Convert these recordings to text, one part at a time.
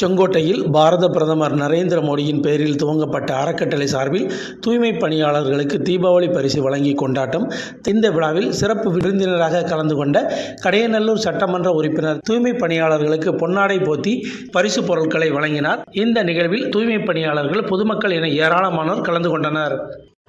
செங்கோட்டையில் பாரத பிரதமர் நரேந்திர மோடியின் பெயரில் துவங்கப்பட்ட அறக்கட்டளை சார்பில் தூய்மை பணியாளர்களுக்கு தீபாவளி பரிசு வழங்கி கொண்டாட்டம். திந்த விழாவில் சிறப்பு விருந்தினராக கலந்து கொண்ட கடையநல்லூர் சட்டமன்ற உறுப்பினர் தூய்மை பணியாளர்களுக்கு பொன்னாடை போத்தி பரிசு பொருட்களை வழங்கினார். இந்த நிகழ்வில் தூய்மை பணியாளர்கள் பொதுமக்கள் என ஏராளமானோர் கலந்து கொண்டனர்.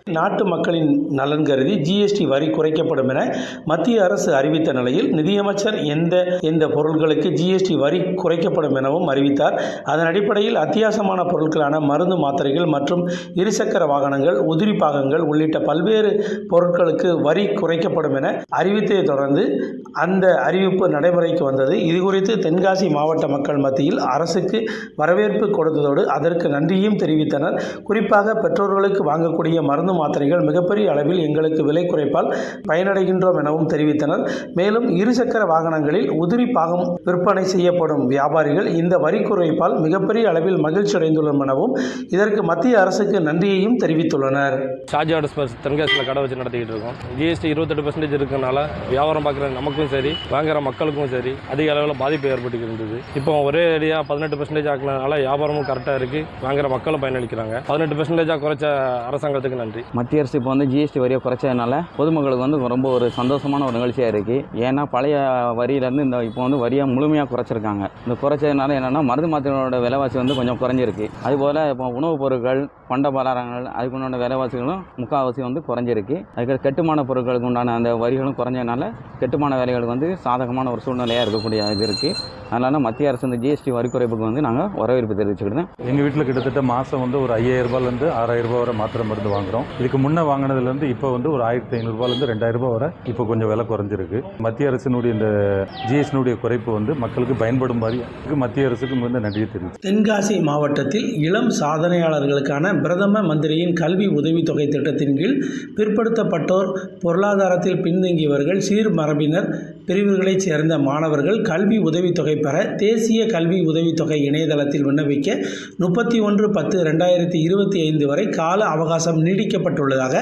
நாட்டு மக்களின் நலன் கருதி ஜிஎஸ்டி வரி குறைக்கப்படும் என மத்திய அரசு அறிவித்த நிலையில் நிதியமைச்சர் எந்த எந்த பொருட்களுக்கு ஜிஎஸ்டி வரி குறைக்கப்படும் எனவும் அறிவித்தார். அதன் அடிப்படையில் அத்தியாவசியமான பொருட்களான மருந்து மாத்திரைகள் மற்றும் இருசக்கர வாகனங்கள் உதிரி பாகங்கள் உள்ளிட்ட பல்வேறு பொருட்களுக்கு வரி குறைக்கப்படும் என அறிவித்ததை தொடர்ந்து அந்த அறிவிப்பு நடைமுறைக்கு வந்தது. இது குறித்து தென்காசி மாவட்ட மக்கள் மத்தியில் அரசுக்கு வரவேற்பு கொடுத்ததோடு அதற்கு நன்றியும் தெரிவித்தனர். குறிப்பாக பெற்றோர்களுக்கு வாங்கக்கூடிய மருந்து மாத்திரைகள் மிகப்பெரிய அளவில் எங்களுக்கு விலை குறைப்பால் பயனடைகின்றோம் எனவும் தெரிவித்தனர். மேலும் இருசக்கர வாகனங்களில் உதிரி பாகம் விற்பனை செய்யப்படும் வியாபாரிகள் இந்த வரி குறைப்பால் மிகப்பெரிய அளவில் மகிழ்ச்சி அடைந்துள்ளோம் எனவும் இதற்கு மத்திய அரசுக்கு நன்றியையும் தெரிவித்துள்ளனர். ஷாஜி ஆர்டர்ஸ் தென்காசியில் கடை வச்சு நடத்திக்கிட்டு இருக்கோம். ஜிஎஸ்டி இருபத்தெட்டு பர்சன்டேஜ் இருக்கனால வியாபாரம் பார்க்குற நமக்கும் சரி வாங்குற மக்களுக்கும் சரி அதிக அளவில் பாதிப்பு ஏற்பட்டு இருந்தது இப்போ ஒரே அடியாக பதினெட்டு பர்சன்டேஜ் ஆக்கினதுனால வியாபாரமும் கரெக்டாக இருக்குது வாங்குற மக்களும் பயனளிக்கிறாங்க. பதினெட்டு பர்சன்டேஜாக குறைச்ச அரசாங்கத்துக்கு நன்றி. மத்திய அரசு இப்போ வந்து ஜிஎஸ்டி வரியை குறைச்சதுனால பொதுமக்களுக்கு வந்து ரொம்ப ஒரு சந்தோஷமான ஒரு நிகழ்ச்சியாக இருக்குது ஏன்னா பழைய வரியிலேருந்து இந்த இப்போ வந்து வரியாக முழுமையாக குறைச்சிருக்காங்க. இந்த குறைச்சதுனால என்னென்னா மருந்து மாத்திரையோட விலைவாசி வந்து கொஞ்சம் குறைஞ்சிருக்கு. அதுபோல் இப்போ உணவுப் பொருட்கள் பண்ட பலாரங்கள் அதுக்கு உண்டான விலைவாசிகளும் முக்கால்வாசி வந்து குறைஞ்சிருக்கு. அதுக்கு கட்டுமான பொருட்களுக்கு உண்டான அந்த வரிகளும் குறைஞ்சதுனால கட்டுமான வேலைகளுக்கு வந்து சாதகமான ஒரு சூழ்நிலையாக இருக்கக்கூடிய இது இருக்குது அதனால் மத்திய அரசு இந்த ஜிஎஸ்டி வரி குறைப்புக்கு வந்து நாங்கள் வரவேற்பு தெரிவிச்சுக்கிட்டு எங்கள் வீட்டில் கிட்டத்தட்ட மாதம் வந்து ஒரு ஐயாயிரம் ரூபாயிலேருந்து ஆறாயிரம் ரூபாய் வரை மாத்திரை மருந்து வாங்குறோம். இதுக்கு முன்னே வாங்கினதுலேருந்து இப்போ வந்து ஒரு ஆயிரத்தி ஐநூறுரூபாலேருந்து ரெண்டாயிரம் ரூபாய் வர இப்போ கொஞ்சம் விலை குறைஞ்சிருக்கு. மத்திய அரசினுடைய இந்த ஜிஎஸ்டினுடைய குறைப்பு வந்து மக்களுக்கு பயன்படும் மாதிரி மத்திய அரசுக்கு வந்து நன்றியை தெரிவித்து தென்காசி மாவட்டத்தில் இளம் சாதனையாளர்களுக்கான பிரதம மந்திரியின் கல்வி உதவித்தொகை திட்டத்தின் கீழ் பிற்படுத்தப்பட்டோர் பொருளாதாரத்தில் பின்தங்கியவர்கள் சீர்மரபினர் பிரிவுகளைச் சேர்ந்த மாணவர்கள் கல்வி உதவித்தொகை பெற தேசிய கல்வி உதவித்தொகை இணையதளத்தில் விண்ணப்பிக்க முப்பத்தி ஒன்று பத்து ரெண்டாயிரத்தி இருபத்தி ஐந்து வரை கால அவகாசம் நீடிக்க அறிவிக்கப்பட்டுள்ளதாக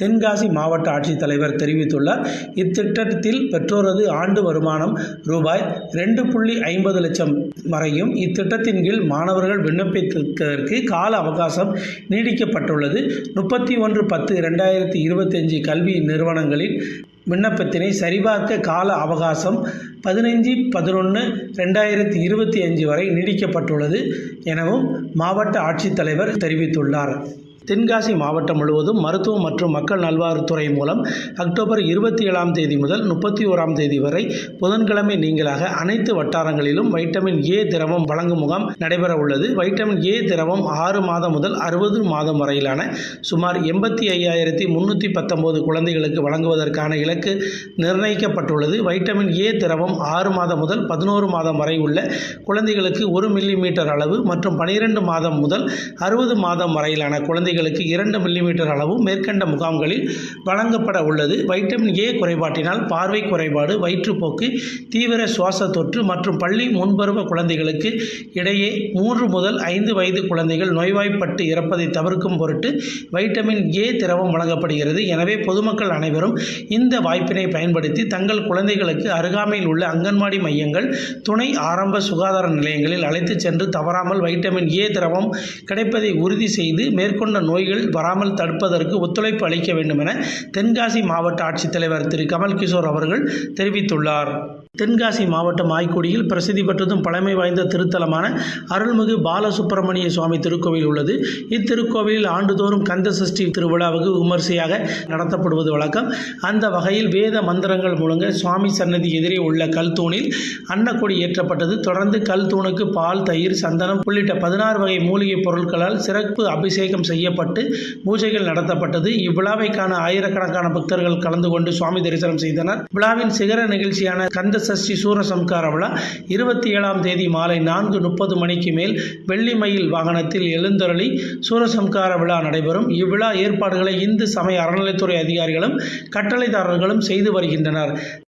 தென்காசி மாவட்ட ஆட்சித்தலைவர் தெரிவித்துள்ளார். இத்திட்டத்தில் பெற்றோரது ஆண்டு வருமானம் ரூபாய் ரெண்டு புள்ளி ஐம்பது லட்சம் வரையும் இத்திட்டத்தின் கீழ் மாணவர்கள் விண்ணப்பித்ததற்கு கால அவகாசம் நீடிக்கப்பட்டுள்ளது. முப்பத்தி ஒன்று பத்து ரெண்டாயிரத்தி இருபத்தஞ்சு கல்வி நிறுவனங்களின் விண்ணப்பத்தினை சரிபார்க்க கால அவகாசம் பதினைஞ்சு பதினொன்று ரெண்டாயிரத்தி இருபத்தி அஞ்சு வரை நீடிக்கப்பட்டுள்ளது எனவும் மாவட்ட ஆட்சித்தலைவர் தெரிவித்துள்ளார். தென்காசி மாவட்டம் முழுவதும் மருத்துவம் மற்றும் மக்கள் நல்வாழ்வுத்துறை மூலம் அக்டோபர் இருபத்தி ஏழாம் தேதி முதல் முப்பத்தி ஓராம் தேதி வரை புதன்கிழமை நீங்களாக அனைத்து வட்டாரங்களிலும் வைட்டமின் ஏ திரவம் வழங்கும் முகாம் நடைபெற உள்ளது. வைட்டமின் ஏ திரவம் ஆறு மாதம் முதல் அறுபது மாதம் வரையிலான சுமார் எண்பத்தி ஐயாயிரத்தி முன்னூற்றி பத்தொம்போது குழந்தைகளுக்கு வழங்குவதற்கான இலக்கு நிர்ணயிக்கப்பட்டுள்ளது. வைட்டமின் ஏ திரவம் ஆறு மாதம் முதல் பதினோரு மாதம் வரை உள்ள குழந்தைகளுக்கு ஒரு மில்லி மீட்டர் அளவு மற்றும் பனிரெண்டு மாதம் முதல் அறுபது மாதம் வரையிலான குழந்தைகள் குழந்தைகளுக்கு இரண்டு மில்லிமீட்டர் அளவு மேற்கண்ட முகாம்களில் வழங்கப்பட உள்ளது. வைட்டமின் ஏ குறைபாட்டினால் பார்வை குறைபாடு வயிற்றுப்போக்கு தீவிர சுவாச தொற்று மற்றும் பள்ளி முன்பருவ குழந்தைகளுக்கு இடையே மூன்று முதல் ஐந்து வயது குழந்தைகள் நோய்வாய்ப்பட்டு இறப்பதை தவிர்க்கும் பொருட்டு வைட்டமின் ஏ திரவம் வழங்கப்படுகிறது. எனவே பொதுமக்கள் அனைவரும் இந்த வாய்ப்பினை பயன்படுத்தி தங்கள் குழந்தைகளுக்கு அருகாமையில் உள்ள அங்கன்வாடி மையங்கள் துணை ஆரம்ப சுகாதார நிலையங்களில் அழைத்து சென்று தவறாமல் வைட்டமின் ஏ திரவம் கிடைப்பதை உறுதி செய்து மேற்கொண்ட நோய்கள் வராமல் தடுப்பதற்கு ஒத்துழைப்பு அளிக்க வேண்டும் என தென்காசி மாவட்ட ஆட்சித்தலைவர் திரு. கமல் கிஷோர் அவர்கள் தெரிவித்துள்ளார். தென்காசி மாவட்டம் ஆய்க்குடியில் பிரசித்தி பெற்றதும் பழமை வாய்ந்த திருத்தலமான அருள்மிகு பாலசுப்பிரமணிய சுவாமி திருக்கோவில் உள்ளது. இத்திருக்கோவிலில் ஆண்டுதோறும் கந்த சஷ்டி திருவிழாவுக்கு விமர்சையாக நடத்தப்படுவது வழக்கம். அந்த வகையில் வேத மந்திரங்கள் முழங்க சுவாமி சன்னதி எதிரே உள்ள கல்தூணில் அன்னக்கொடி ஏற்றப்பட்டது. தொடர்ந்து கல்தூணுக்கு பால் தயிர் சந்தனம் உள்ளிட்ட பதினாறு வகை மூலிகைப் பொருட்களால் சிறப்பு அபிஷேகம் செய்யப்பட்டு பூஜைகள் நடத்தப்பட்டது. இவ்விழாவை காண ஆயிரக்கணக்கான பக்தர்கள் கலந்து கொண்டு சுவாமி தரிசனம் செய்தனர். விழாவின் சிகர நிகழ்ச்சியான கந்த சஷ்டி சூரசம்கார விழா இருபத்தி ஏழாம் தேதி மாலை நான்கு முப்பது மணிக்கு மேல் வெள்ளி மயில் வாகனத்தில் எழுந்தருளி சூரசம்கார விழா நடைபெறும். இவ்விழா ஏற்பாடுகளை இந்து சமய அறநிலைத்துறை அதிகாரிகளும் கட்டளைதாரர்களும் செய்து வருகின்றனர்.